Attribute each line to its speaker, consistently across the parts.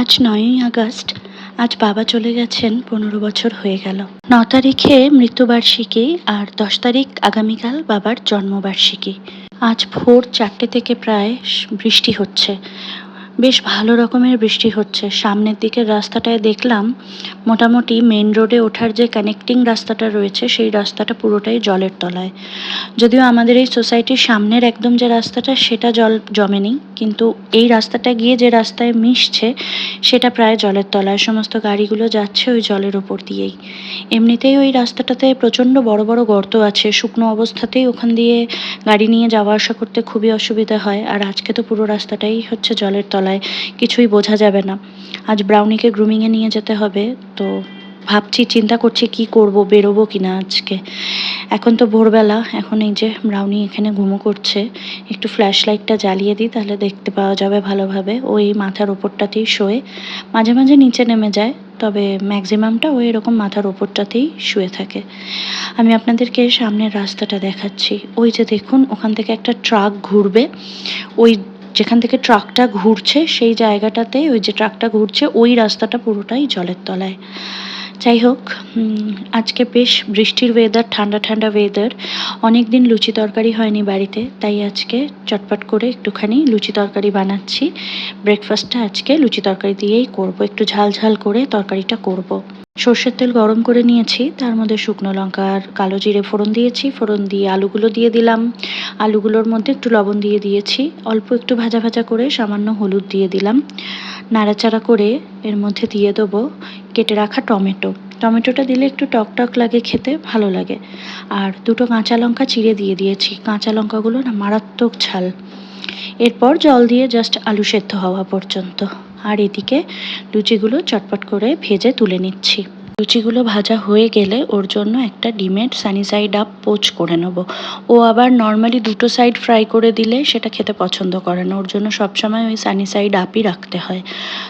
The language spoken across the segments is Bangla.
Speaker 1: আজ নয়ই আগস্ট। আজ বাবা চলে গেছেন, পনেরো বছর হয়ে গেল। ন তারিখে মৃত্যুবার্ষিকী আর দশ তারিখ আগামীকাল বাবার জন্মবার্ষিকী। আজ ভোর চারটে থেকে প্রায় বৃষ্টি হচ্ছে। বেশ ভালো রকমের বৃষ্টি হচ্ছে। সামনের দিকের রাস্তাটায় দেখলাম মোটামুটি মেন রোডে ওঠার যে কানেক্টিং রাস্তাটা রয়েছে, সেই রাস্তাটা পুরোটাই জলের তলায়। যদিও আমাদের এই সোসাইটির সামনের একদম যে রাস্তাটা, সেটা জল জমেনি, কিন্তু এই রাস্তাটা গিয়ে যে রাস্তায় মিশছে, সেটা প্রায় জলের তলায়। সমস্ত গাড়িগুলো যাচ্ছে ওই জলের ওপর দিয়েই। এমনিতেই ওই রাস্তাটাতে প্রচণ্ড বড় বড় গর্ত আছে। শুকনো অবস্থাতেই ওখান দিয়ে গাড়ি নিয়ে যাওয়া আসা করতে খুবই অসুবিধা হয়। আর আজকে তো পুরো রাস্তাটাই হচ্ছে জলের তলায়। কিছুই বোঝা যাবে না। আজ ব্রাউনিকে গ্রুমিংয়ে নিয়ে যেতে হবে, তো ভাবছি, চিন্তা করছি কি করব, বেরোবো কিনা আজকে। এখন তো ভোরবেলা, এখন এই যে ব্রাউনি এখানে ঘুমো করছে, একটু ফ্ল্যাশ লাইটটা জ্বালিয়ে দিই, তাহলে দেখতে পাওয়া যাবে ভালোভাবে। ও এই মাথার ওপরটাতেই শোয়ে। মাঝে মাঝে নিচে নেমে যায়, তবে ম্যাক্সিমামটা ও এরকম মাথার ওপরটাতেই শুয়ে থাকে। আমি আপনাদেরকে সামনের রাস্তাটা দেখাচ্ছি। ওই যে দেখুন, ওখান থেকে একটা ট্রাক ঘুরবে। ওই যেখান থেকে ট্রাকটা ঘুরছে, সেই জায়গাটাতে ওই যে ট্রাকটা ঘুরছে, ওই রাস্তাটা পুরোটাই জলের তলায়। যাই হোক আজকে বেশ বৃষ্টির ওয়েদার ঠান্ডা ঠান্ডা ওয়েদার অনেক দিন লুচি তরকারি হয়নি বাড়িতে, তাই আজকে চটপট করে একটুখানি লুচি তরকারি বানাচ্ছি। ব্রেকফাস্টটা আজকে লুচি তরকারি দিয়েই করব, একটু ঝাল ঝাল করে তরকারিটা করব। সর্ষের তেল গরম করে নিয়েছি, তার মধ্যে শুকনো লঙ্কা আর কালো জিরে ফোড়ন দিয়েছি, ফোড়ন দিয়ে আলুগুলো দিয়ে দিলাম। আলুগুলোর মধ্যে একটু লবণ দিয়ে দিয়েছি, অল্প একটু ভাজা ভাজা করে সামান্য হলুদ দিয়ে দিলাম। নাড়াচাড়া করে এর মধ্যে দিয়ে দেবো কেটে রাখা টমেটো। টমেটোটা দিলে একটু টক টক লাগে খেতে, ভালো লাগে। আর দুটো কাঁচা লঙ্কা চিড়ে দিয়ে দিয়েছি, কাঁচা লঙ্কাগুলো না মারাত্মক ঝাল। এরপর জল দিয়ে জাস্ট আলু সেদ্ধ হওয়া পর্যন্ত। আর এদিকে লুচিগুলো চটপট করে ভেজে তুলে নিচ্ছি। লুচিগুলো ভাজা হয়ে গেলে ওর জন্য একটা ডিমের সানি সাইড আপ পোচ করে নেব। ও আবার নর্মালি দুটো সাইড ফ্রাই করে দিলে সেটা খেতে পছন্দ করে না। ওর জন্য সবসময় ওই সানি সাইড আপই রাখতে হয়।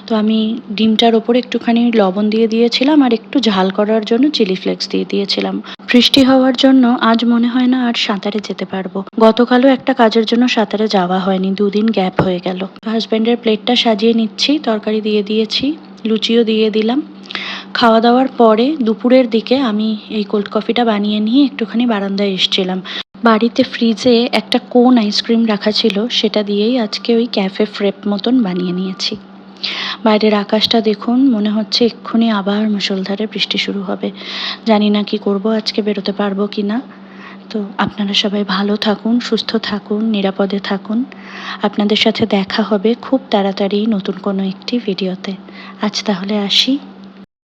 Speaker 1: তো আমি ডিমটার ওপরে একটুখানি লবণ দিয়ে দিয়েছিলাম আর একটু ঝাল করার জন্য চিলি ফ্লেক্স দিয়ে দিয়েছিলাম। বৃষ্টি হওয়ার জন্য আজ মনে হয় না আর সাঁতারে যেতে পারব। গতকালও একটা কাজের জন্য সাঁতারে যাওয়া হয়নি। দুদিন গ্যাপ হয়ে গেল। হাজব্যান্ডের প্লেটটা সাজিয়ে নিচ্ছি। তরকারি দিয়ে দিয়েছি। লুচিও দিয়ে দিলাম। খাওয়া দাওয়ার পরে দুপুরের দিকে আমি এই কোল্ড কফিটা বানিয়ে নিয়ে একটুখানি বারান্দায় এসেছিলাম। বাড়িতে ফ্রিজে একটা কোন আইসক্রিম রাখা ছিল, সেটা দিয়েই আজকে ওই ক্যাফে ফ্রেপ মতন বানিয়ে নিয়েছি। বাইরের আকাশটা দেখুন, মনে হচ্ছে এক্ষুনি আবার মুষলধারে বৃষ্টি শুরু হবে। জানি না কি করব, আজকে বেরোতে পারব কি না। তো আপনারা সবাই ভালো থাকুন, সুস্থ থাকুন, নিরাপদে থাকুন। আপনাদের সাথে দেখা হবে খুব তাড়াতাড়ি নতুন কোনো একটি ভিডিওতে আজ তাহলে আসি।